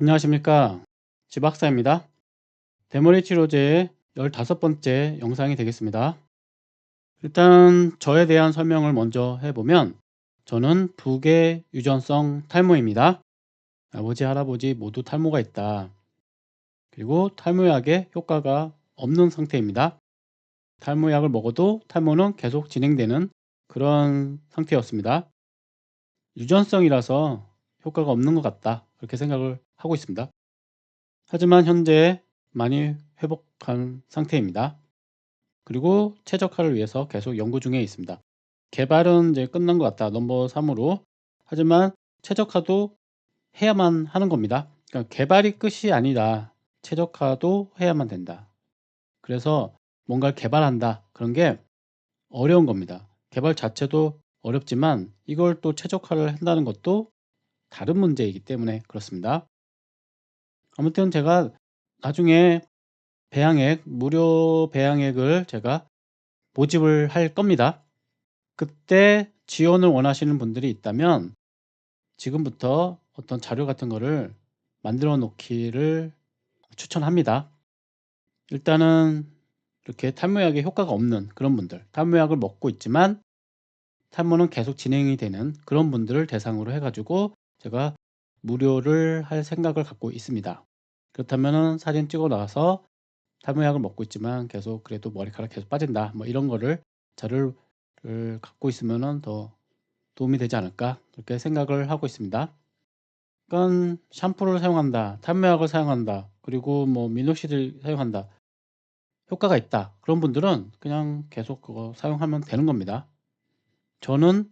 안녕하십니까. 지박사입니다. 대머리 치료제의 15번째 영상이 되겠습니다. 일단 저에 대한 설명을 먼저 해보면 저는 부계 유전성 탈모입니다. 아버지 할아버지 모두 탈모가 있다. 그리고 탈모약의 효과가 없는 상태입니다. 탈모약을 먹어도 탈모는 계속 진행되는 그런 상태였습니다. 유전성이라서 효과가 없는 것 같다 그렇게 생각을 하고 있습니다. 하지만 현재 많이 회복한 상태입니다. 그리고 최적화를 위해서 계속 연구 중에 있습니다. 개발은 이제 끝난 것 같다. 넘버 3으로. 하지만 최적화도 해야만 하는 겁니다. 그러니까 개발이 끝이 아니다. 최적화도 해야만 된다. 그래서 뭔가를 개발한다. 그런 게 어려운 겁니다. 개발 자체도 어렵지만 이걸 또 최적화를 한다는 것도 다른 문제이기 때문에 그렇습니다. 아무튼 제가 나중에 배양액, 무료 배양액을 제가 모집을 할 겁니다. 그때 지원을 원하시는 분들이 있다면 지금부터 어떤 자료 같은 거를 만들어 놓기를 추천합니다. 일단은 이렇게 탈모약에 효과가 없는 그런 분들, 탈모약을 먹고 있지만 탈모는 계속 진행이 되는 그런 분들을 대상으로 해가지고 제가 무료를 할 생각을 갖고 있습니다. 그렇다면 사진 찍어 나와서 탈모약을 먹고 있지만 계속 그래도 머리카락 계속 빠진다 뭐 이런 거를 자료를 갖고 있으면 더 도움이 되지 않을까 그렇게 생각을 하고 있습니다. 그러니까 샴푸를 사용한다 탈모약을 사용한다 그리고 뭐 미노시를 사용한다 효과가 있다 그런 분들은 그냥 계속 그거 사용하면 되는 겁니다. 저는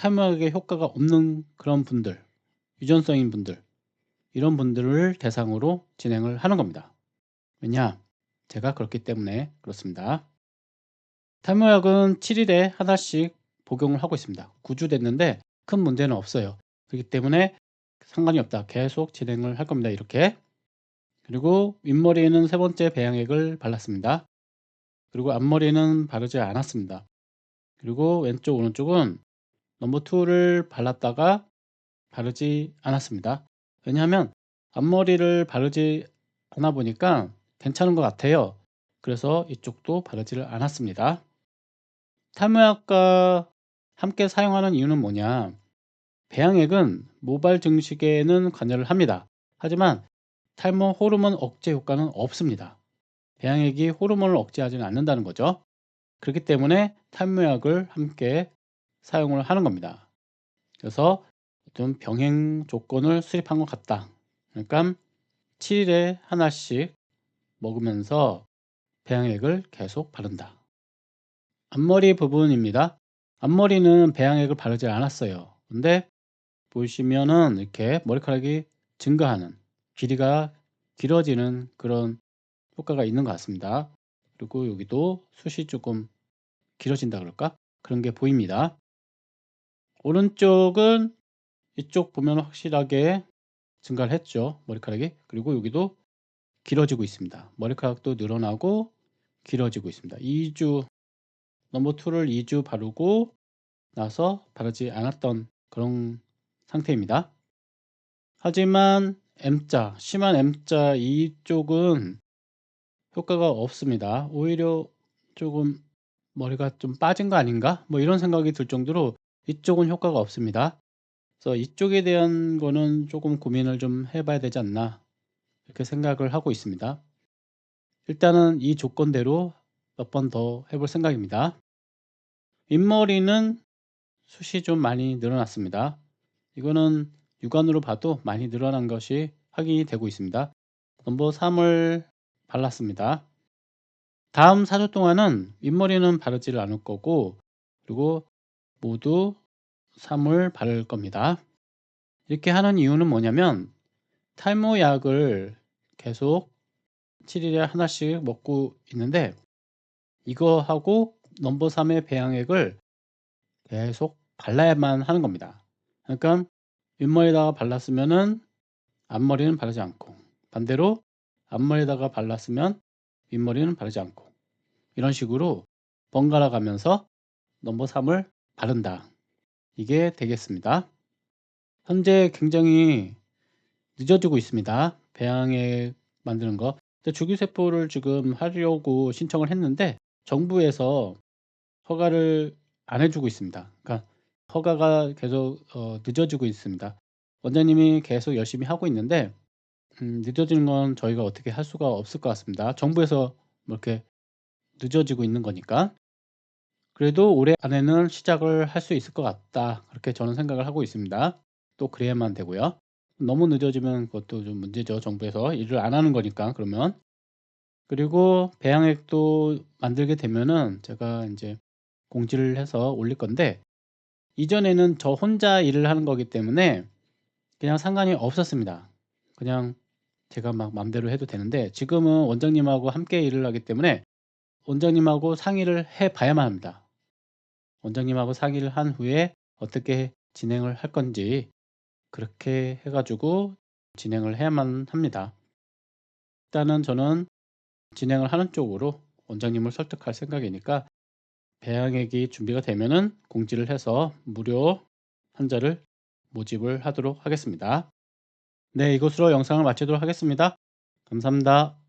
탈모약에 효과가 없는 그런 분들 유전성인 분들 이런 분들을 대상으로 진행을 하는 겁니다. 왜냐? 제가 그렇기 때문에 그렇습니다. 탈모약은 7일에 하나씩 복용을 하고 있습니다. 9주 됐는데 큰 문제는 없어요. 그렇기 때문에 상관이 없다. 계속 진행을 할 겁니다. 이렇게. 그리고 윗머리에는 세 번째 배양액을 발랐습니다. 그리고 앞머리는 바르지 않았습니다. 그리고 왼쪽 오른쪽은 넘버 2를 발랐다가 바르지 않았습니다. 왜냐하면 앞머리를 바르지 않아 보니까 괜찮은 것 같아요. 그래서 이쪽도 바르지를 않았습니다. 탈모약과 함께 사용하는 이유는 뭐냐? 배양액은 모발 증식에는 관여를 합니다. 하지만 탈모 호르몬 억제 효과는 없습니다. 배양액이 호르몬을 억제하지는 않는다는 거죠. 그렇기 때문에 탈모약을 함께 사용을 하는 겁니다. 그래서 좀 병행 조건을 수립한 것 같다. 그러니까 7일에 하나씩 먹으면서 배양액을 계속 바른다. 앞머리 부분입니다. 앞머리는 배양액을 바르지 않았어요. 근데 보시면은 이렇게 머리카락이 증가하는 길이가 길어지는 그런 효과가 있는 것 같습니다. 그리고 여기도 숱이 조금 길어진다 그럴까? 그런 게 보입니다. 오른쪽은 이쪽 보면 확실하게 증가를 했죠. 머리카락이. 그리고 여기도 길어지고 있습니다. 머리카락도 늘어나고 길어지고 있습니다. 2주 넘버 2를 2주 바르고 나서 바르지 않았던 그런 상태입니다. 하지만 M자, 심한 M자 이쪽은 효과가 없습니다. 오히려 조금 머리가 좀 빠진 거 아닌가? 뭐 이런 생각이 들 정도로 이쪽은 효과가 없습니다. 그래서 이쪽에 대한 거는 조금 고민을 좀 해봐야 되지 않나 이렇게 생각을 하고 있습니다. 일단은 이 조건대로 몇 번 더 해볼 생각입니다. 윗머리는 숱이 좀 많이 늘어났습니다. 이거는 육안으로 봐도 많이 늘어난 것이 확인이 되고 있습니다. 넘버 3을 발랐습니다. 다음 4주 동안은 윗머리는 바르지를 않을 거고 그리고 모두 3을 바를 겁니다. 이렇게 하는 이유는 뭐냐면 탈모약을 계속 7일에 하나씩 먹고 있는데 이거하고 넘버 3의 배양액을 계속 발라야만 하는 겁니다. 그러니까 윗머리에다가 발랐으면은 앞머리는 바르지 않고 반대로 앞머리에다가 발랐으면 윗머리는 바르지 않고 이런 식으로 번갈아 가면서 넘버 3을 바른다. 이게 되겠습니다. 현재 굉장히 늦어지고 있습니다. 배양액 만드는 거. 주기세포를 지금 하려고 신청을 했는데 정부에서 허가를 안 해주고 있습니다. 그러니까 허가가 계속 어, 늦어지고 있습니다. 원장님이 계속 열심히 하고 있는데 음, 늦어지는 건 저희가 어떻게 할 수가 없을 것 같습니다. 정부에서 뭐 이렇게 늦어지고 있는 거니까. 그래도 올해 안에는 시작을 할 수 있을 것 같다. 그렇게 저는 생각을 하고 있습니다. 또 그래야만 되고요. 너무 늦어지면 그것도 좀 문제죠. 정부에서 일을 안 하는 거니까 그러면. 그리고 배양액도 만들게 되면은 제가 이제 공지를 해서 올릴 건데 이전에는 저 혼자 일을 하는 거기 때문에 그냥 상관이 없었습니다. 그냥 제가 막 맘대로 해도 되는데 지금은 원장님하고 함께 일을 하기 때문에 원장님하고 상의를 해 봐야만 합니다. 원장님하고 상의를 한 후에 어떻게 진행을 할 건지 그렇게 해 가지고 진행을 해야만 합니다. 일단은 저는 진행을 하는 쪽으로 원장님을 설득할 생각이니까 배양액이 준비가 되면은 공지를 해서 무료 환자를 모집을 하도록 하겠습니다. 네, 이것으로 영상을 마치도록 하겠습니다. 감사합니다.